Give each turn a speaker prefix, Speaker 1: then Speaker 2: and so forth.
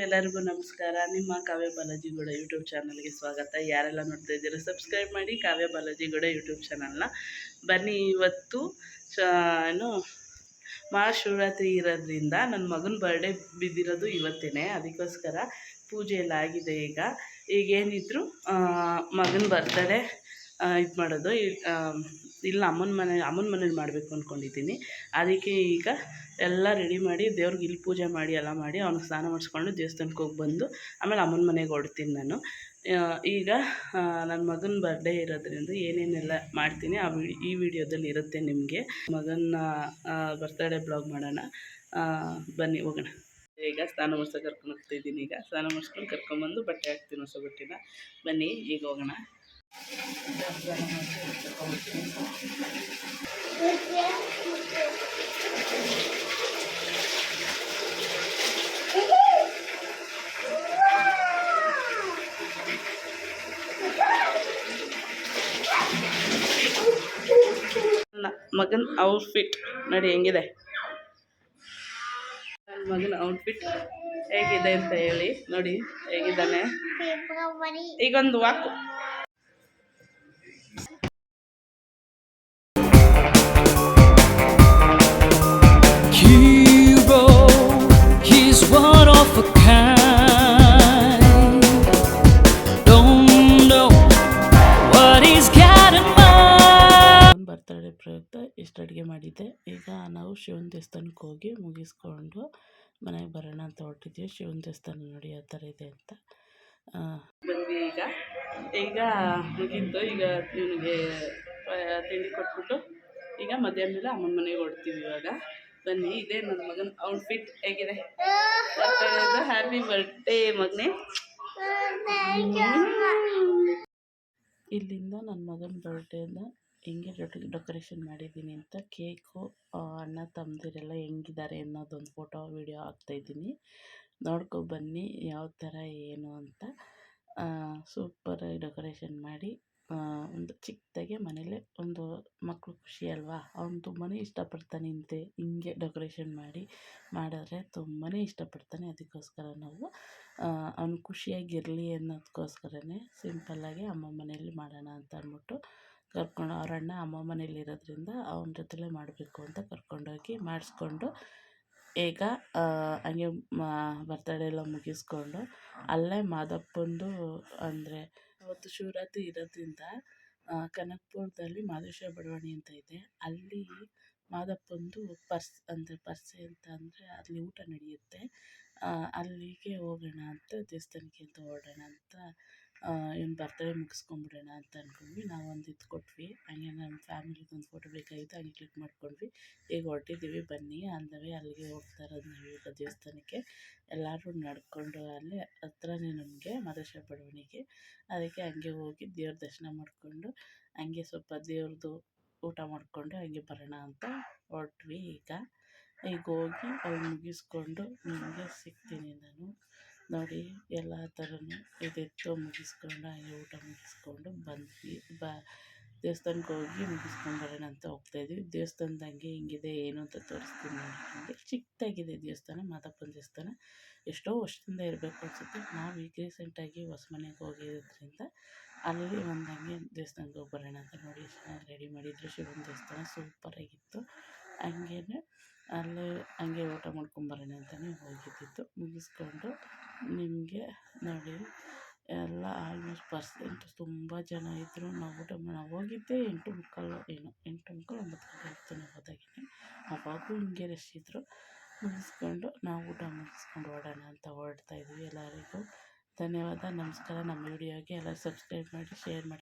Speaker 1: ಎಲ್ಲರಿಗೂ ನಮಸ್ಕಾರ. ನಿಮ್ಮ ಕಾವ್ಯ ಬಾಲಾಜಿ ಗೌಡ ಯೂಟ್ಯೂಬ್ ಚಾನಲ್ಗೆ ಸ್ವಾಗತ. ಯಾರೆಲ್ಲ ನೋಡ್ತಾ ಇದ್ದೀರಾ ಸಬ್ಸ್ಕ್ರೈಬ್ ಮಾಡಿ ಕಾವ್ಯ ಬಾಲಾಜಿ ಗೌಡ ಯೂಟ್ಯೂಬ್ ಚಾನಲ್ನ. ಬನ್ನಿ ಇವತ್ತು ಏನು, ಮಹಾಶಿವರಾತ್ರಿ ಇರೋದ್ರಿಂದ ನನ್ನ ಮಗನ ಬರ್ಡೇ ಬಿದ್ದಿರೋದು ಇವತ್ತೇ ಅದಕ್ಕೋಸ್ಕರ ಪೂಜೆ ಎಲ್ಲ ಆಗಿದೆ ಈಗ. ಈಗೇನಿದ್ರು ಮಗನ ಬರ್ತಡೇ ಇದು ಮಾಡೋದು. ಇಲ್ಲ ಅಮ್ಮನ ಮನೆ, ಅಮ್ಮನ ಮನೇಲಿ ಮಾಡಬೇಕು ಅಂದ್ಕೊಂಡಿದ್ದೀನಿ ಅದಕ್ಕೆ ಈಗ ಎಲ್ಲ ರೆಡಿ ಮಾಡಿ ದೇವ್ರಿಗೆ ಇಲ್ಲಿ ಪೂಜೆ ಮಾಡಿ, ಎಲ್ಲ ಮಾಡಿ ಅವ್ನಿಗೆ ಸ್ನಾನ ಮಾಡಿಸ್ಕೊಂಡು ದೇವಸ್ಥಾನಕ್ಕೆ ಹೋಗಿ ಬಂದು ಆಮೇಲೆ ಅಮ್ಮನ ಮನೆಗೆ ಹೊರಡ್ತೀನಿ ನಾನು. ಈಗ ನನ್ನ ಮಗನ ಬರ್ಡೇ ಇರೋದ್ರಿಂದ ಏನೇನೆಲ್ಲ ಮಾಡ್ತೀನಿ ಆ ವಿಡಿ ಈ ವಿಡಿಯೋದಲ್ಲಿ ಇರುತ್ತೆ ನಿಮಗೆ. ಮಗನ ಬರ್ತ್ಡೇ ಬ್ಲಾಗ್ ಮಾಡೋಣ. ಬನ್ನಿ, ಹೋಗೋಣ. ಈಗ ಸ್ನಾನ ಮಾಡ್ಸೋ ಕರ್ಕೊಂಡು ಹೋಗ್ತಾ ಇದ್ದೀನಿ ಈಗ. ಸ್ನಾನ ಮಾಡಿಸ್ಕೊಂಡು ಕರ್ಕೊಂಬಂದು ಬಟ್ಟೆ ಹಾಕ್ತೀನಿ ಹೊಸ ಬಟ್ಟೆನ ಬನ್ನಿ, ಈಗ ಹೋಗೋಣ. ಮಗನ ಔಟ್ಫಿಟ್ ನೋಡಿ ಹೆಂಗಿದೆ. ನನ್ನ ಮಗನ ಔಟ್ಫಿಟ್ ಹೇಗಿದೆ ಅಂತ ಹೇಳಿ ನೋಡಿ ಹೇಗಿದ್ದಾನೆ? ಈಗೊಂದು walk.
Speaker 2: Of a kind. Don't know what he's got in mind.
Speaker 1: Birthday ಪ್ರಯುಕ್ತ ಇಷ್ಟು ಅಡುಗೆ ಮಾಡಿದ್ದೆ. ಈಗ ನಾವು ಶಿವನ ದೇವಸ್ಥಾನಕ್ಕೆ ಹೋಗಿ ಮುಗಿಸ್ಕೊಂಡು ಮನೆಗೆ ಬರೋಣ ಅಂತ ಹೊರಟಿದ್ವಿ ಶಿವನ ದೇವಸ್ಥಾನ ನೋಡಿ ಯಾವ ಥರ ಇದೆ ಅಂತ. ಬಂದ್ವಿ ಈಗ. ಈಗ ಮುಗೀತು. ಈಗ ಇವನಿಗೆ ತಿಂಡಿ ಕೊಟ್ಬಿಟ್ಟು ಈಗ ಮಧ್ಯಾಹ್ನ ಮೇಲೆ ಅಮ್ಮನ ಮನೆಗೆ ಹೊಡ್ತೀವಿ ಇವಾಗ. ಬನ್ನಿ, ಇದೇ ನನ್ನ ಮಗನ ಔಟ್ಫಿಟ್ ಹೇಗಿದೆ? ಹ್ಯಾಪಿ ಬರ್ಡೇ ಮಗನೇ. ಇಲ್ಲಿಂದ ನನ್ನ ಮಗನ ಬರ್ಡೇನ ಹೆಂಗೆ ಡೆಕೋರೇಷನ್ ಮಾಡಿದ್ದೀನಿ ಅಂತ ಕೇಕು ಅಣ್ಣ ತಮ್ಮದಿರೆಲ್ಲ ಹೆಂಗಿದ್ದಾರೆ ಅನ್ನೋದೊಂದು ಫೋಟೋ ವೀಡಿಯೋ ಹಾಕ್ತಾಯಿದ್ದೀನಿ ನೋಡ್ಕೊ ಬನ್ನಿ ಯಾವ ಥರ ಏನು ಅಂತ. ಸೂಪರಾಗಿ ಡೆಕೋರೇಷನ್ ಮಾಡಿ. ಆ, ಒಂದು ಚಿಕ್ಕದಾಗೆ ಮನೇಲೆ ಒಂದು ಮಕ್ಕಳು ಖುಷಿ ಅಲ್ವಾ? ಅವ್ನು ತುಂಬಾ ಇಷ್ಟಪಡ್ತಾನೆ ಇಂತೆ ಹಿಂಗೆ ಡೆಕೋರೇಷನ್ ಮಾಡಿ ಮಾಡಿದ್ರೆ ತುಂಬಾ ಇಷ್ಟಪಡ್ತಾನೆ. ಅದಕ್ಕೋಸ್ಕರ ನಾವು ಅವನು ಖುಷಿಯಾಗಿರಲಿ ಅನ್ನೋದಕ್ಕೋಸ್ಕರನೇ ಸಿಂಪಲ್ಲಾಗಿ ಅಮ್ಮ ಮನೆಯಲ್ಲಿ ಮಾಡೋಣ ಅಂತ ಅಂದ್ಬಿಟ್ಟು ಕರ್ಕೊಂಡು ಅವ್ರ ಅಣ್ಣ ಅಮ್ಮ ಮನೇಲಿ ಇರೋದ್ರಿಂದ ಅವನ ಜೊತೆಲೇ ಮಾಡಬೇಕು ಅಂತ ಕರ್ಕೊಂಡೋಗಿ ಮಾಡಿಸ್ಕೊಂಡು ಈಗ ಹಂಗೆ ಮಾ ಬರ್ತಡೇ ಎಲ್ಲ ಮುಗಿಸ್ಕೊಂಡು ಅಲ್ಲೇ ಮಾದಪ್ಪಂದು ಅಂದರೆ ಅವತ್ತು ಶಿವರಾತ್ರಿ ಇರೋದ್ರಿಂದ ಕನಕಪುರದಲ್ಲಿ ಮಾದೇಶ್ವರ ಬಡಾವಣೆ ಅಂತ ಇದೆ. ಅಲ್ಲಿ ಮಾದಪ್ಪಂದು ಪರ್ಸ್, ಅಂದರೆ ಪರ್ಸೆ ಅಂತ ಅಂದರೆ ಅಲ್ಲಿ ಊಟ ನಡೆಯುತ್ತೆ. ಅಲ್ಲಿಗೆ ಹೋಗೋಣ ಅಂತ ದೇವಸ್ಥಾನಕ್ಕೆ ಅಂತ ಹೊರಡೋಣ ಅಂತ ಇವ್ನ ಬರ್ತಡೇ ಮುಗಿಸ್ಕೊಂಬಿಡೋಣ ಅಂತ ಅಂದ್ಕೊಂಡ್ವಿ ನಾವೊಂದು ಇದು ಕೊಟ್ವಿ. ಹಂಗೆ ನಮ್ಮ ಫ್ಯಾಮಿಲಿದು ಒಂದು ಫೋಟೋ ಬೇಕಾಗಿತ್ತು. ಹಂಗೆ ಕ್ಲಿಕ್ ಮಾಡ್ಕೊಂಡ್ವಿ. ಈಗ ಹೊರಟಿದ್ದೀವಿ ಬನ್ನಿ ಅಂದವೇ. ಅಲ್ಲಿಗೆ ಹೋಗ್ತಾ ಇರೋದು ನಾವು ಈಗ ದೇವಸ್ಥಾನಕ್ಕೆ. ಎಲ್ಲರೂ ನಡ್ಕೊಂಡು ಅಲ್ಲಿ ಹತ್ರನೇ ನಮಗೆ ಮದೇಶ ಬಡವಣಿಗೆ. ಅದಕ್ಕೆ ಹಂಗೆ ಹೋಗಿ ದೇವ್ರ ದರ್ಶನ ಮಾಡಿಕೊಂಡು, ಹಂಗೆ ಸ್ವಲ್ಪ ದೇವ್ರದ್ದು ಊಟ ಮಾಡಿಕೊಂಡು ಹಂಗೆ ಬರೋಣ ಅಂತ ಹೊರಟ್ವಿ ಈಗ. ಈಗ ಹೋಗಿ ಅಲ್ಲಿ ಮುಗಿಸ್ಕೊಂಡು ನಿಮಗೆ ಸಿಗ್ತೀನಿ ನಾನು. ನೋಡಿ, ಎಲ್ಲ ಥರನೂ ಇದಿತ್ತು. ಮುಗಿಸ್ಕೊಂಡು ಹಂಗೆ ಊಟ ಮುಗಿಸ್ಕೊಂಡು ಬಂದ್ವಿ. ಬ, ದೇವಸ್ಥಾನಕ್ಕೆ ಹೋಗಿ ಮುಗಿಸ್ಕೊಂಡು ಬರೋಣ ಅಂತ ಹೋಗ್ತಾಯಿದ್ವಿ ದೇವಸ್ಥಾನದ ಹಂಗೆ ಹಿಂಗಿದೆ, ಏನು ಅಂತ ತೋರಿಸ್ತೀನಿ ನೋಡಿ ಚಿಕ್ಕದಾಗಿದೆ ದೇವಸ್ಥಾನ, ಮಾದಪ್ಪನ ದೇವಸ್ಥಾನ. ಎಷ್ಟೋ ವರ್ಷದಿಂದ ಇರಬೇಕು ಅನಿಸುತ್ತೆ. ನಾವು ಈಗ ರೀಸೆಂಟಾಗಿ ಹೊಸ ಮನೆಗೆ ಹೋಗಿರೋದ್ರಿಂದ ಅಲ್ಲಿ ಒಂದು ಹಂಗೆ ದೇವಸ್ಥಾನಕ್ಕೆ ಹೋಗಿ ಬರೋಣ ಅಂತ ನೋಡಿ. ರೆಡಿ ಮಾಡಿದ್ರು. ಶಿವನ ದೇವಸ್ಥಾನ ಸೂಪರಾಗಿತ್ತು. ಹಂಗೇ ಅಲ್ಲೇ ಹಂಗೆ ಊಟ ಮಾಡ್ಕೊಂಬರೋಣ ಅಂತಲೇ ಹೋಗಿದ್ದಿದ್ದು. ಮುಗಿಸ್ಕೊಂಡು ನಿಮಗೆ ನೋಡಿ, ಎಲ್ಲ ಆಲ್ಮೋಸ್ಟ್ ಪರ್ಸೆಂಟ್ ತುಂಬ ಜನ ಇದ್ದರು ನಾವು ಊಟ ನಾವು ಹೋಗಿದ್ದೆ ಎಂಟು ಮುಕ್ಕಾಲು ಏನು, ಎಂಟು ಮುಕ್ಕಾಲು ಒಂಬತ್ತು ಗಂಟೆ ಇತ್ತು ನಾವು ಅವಾಗೂ ಹಿಂಗೆ ರಶ್ ಇದ್ದರು ಮುಗಿಸ್ಕೊಂಡು ನಾವು ಊಟ ಮುಗಿಸ್ಕೊಂಡು ಹೊರಡೋಣ ಅಂತ ಹೊರಡ್ತಾ ಇದ್ವಿ ಎಲ್ಲರಿಗೂ. ಧನ್ಯವಾದ, ನಮಸ್ಕಾರ. ನಮ್ಮ ವಿಡಿಯೋಗೆ ಎಲ್ಲ ಸಬ್ಸ್ಕ್ರೈಬ್ ಮಾಡಿ ಶೇರ್ ಮಾಡಿ.